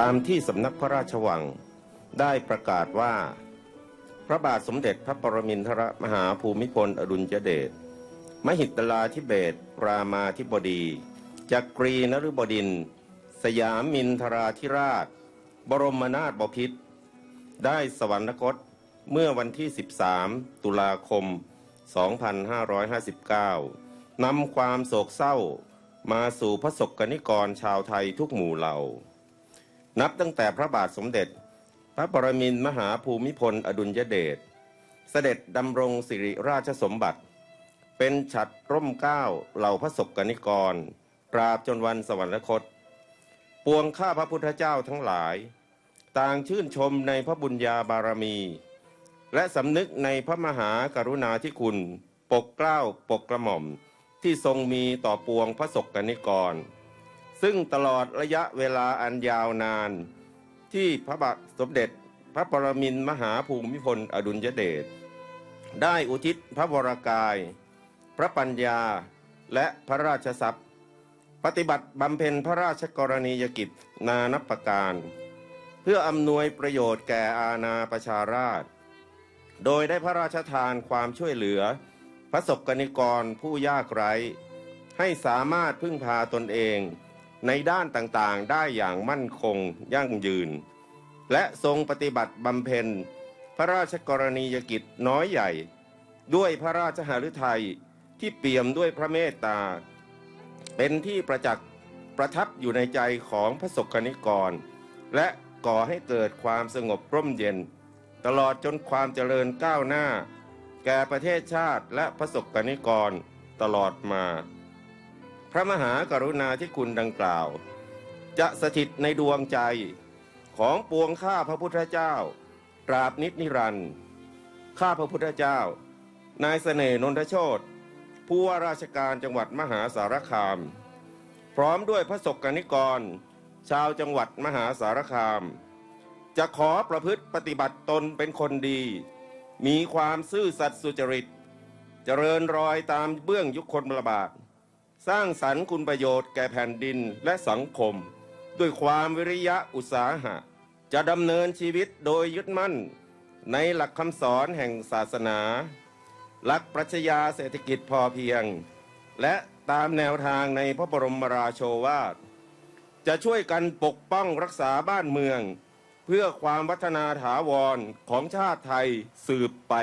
ตามที่สำนักพระราชวังได้ประกาศว่า พระบาทสมเด็จพระปรมินทรมหาภูมิพลอดุลยเดชมหิตลาธิเบศรรามาธิบดีจักรีนฤบดิน สยามินทราธิราช บรมนาถบพิตรได้สวรรคตเมื่อวันที่ 13 ตุลาคม 2559 นำความโศกเศร้ามาสู่พระศกนิกรชาวไทยทุกหมู่เหล่า นับตั้งแต่พระบาทสมเด็จ พระปรมินมหาภูมิพลอดุลยเดช เสด็จดำรงสิริราชสมบัติ เป็นฉัดร่มเก้าเหล่าพระศกนิกร ตราบจนวันสวรรคต ปวงข้าพระพุทธเจ้าทั้งหลาย ต่างชื่นชมในพระบุญญาบารมี และสำนึกในพระมหากรุณาธิคุณ ปกเกล้าปกกระหม่อมที่ทรงมีต่อปวงพระศกนิกร ซึ่งตลอดระยะเวลาอันยาวนาน ที่พระบาทสมเด็จพระปรมินทมหาภูมิพลอดุลยเดชได้อุทิศพระวรากาย พระปัญญาและพระราชทรัพย์ ปฏิบัติบำเพ็ญพระราชกรณียกิจนานับประการ เพื่ออำนวยประโยชน์แก่อาณาประชาราษฎรโดยได้พระราชทานความช่วยเหลือ พระศกนิกรผู้ยากไร้ ให้สามารถพึ่งพาตนเอง ในด้านต่างๆ ได้อย่างมั่นคงยั่งยืน และทรงปฏิบัติบำเพ็ญ พระราชกรณียกิจน้อยใหญ่ ด้วยพระราชหฤทัยที่เปี่ยมด้วยพระเมตตา เป็นที่ประจักษ์ประทับอยู่ในใจของพระศกนิกร และก่อให้เกิดความสงบร่มเย็น ตลอดจนความเจริญก้าวหน้า แก่ประเทศชาติและพระศกนิกรตลอดมา พระมหากรุณาธิคุณดังกล่าว จะสถิตในดวงใจของปวงข้าพระพุทธเจ้า ตราบนิจนิรันดร์ข้าพระพุทธเจ้า นายเสน่ห์นนทโชตผู้ว่าราชการจังหวัดมหาสารคาม พร้อมด้วยพระศกนิกร ชาวจังหวัดมหาสารคาม จะขอประพฤติปฏิบัติตนเป็นคนดี มีความซื่อสัตย์สุจริต เจริญรอยตามเบื้องยุคคนระบาด สร้างสรรค์คุณประโยชน์แก่แผ่นดินและสังคม ด้วยความวิริยะอุตสาหะ จะดำเนินชีวิตโดยยึดมั่น ในหลักคำสอนแห่งศาสนา หลักปรัชญาเศรษฐกิจพอเพียง และตามแนวทางในพระบรมราโชวาท จะช่วยกันปกป้องรักษาบ้านเมือง เพื่อความวัฒนาถาวรของชาติไทยสืบไป